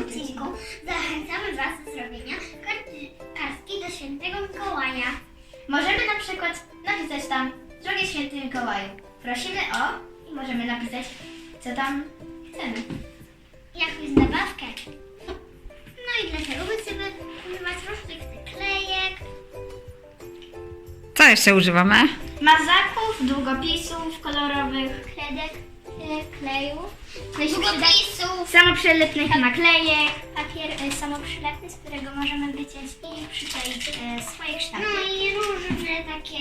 odcinku zachęcamy Was do zrobienia karty, kartki do Świętego Mikołaja. Możemy na przykład napisać tam Drogi Święty Mikołaju, prosimy o i możemy napisać co tam chcemy. Jakąś zabawkę. No i dla tego będziemy używać różnych klejek. Co jeszcze używamy? Mazaków, długopisów kolorowych, kredek e, kleju, długopisów, samoprzylepnych naklejek. papier e, samoprzylepny, z którego możemy wyciąć i przykleić e, swoje kształty. No i różne takie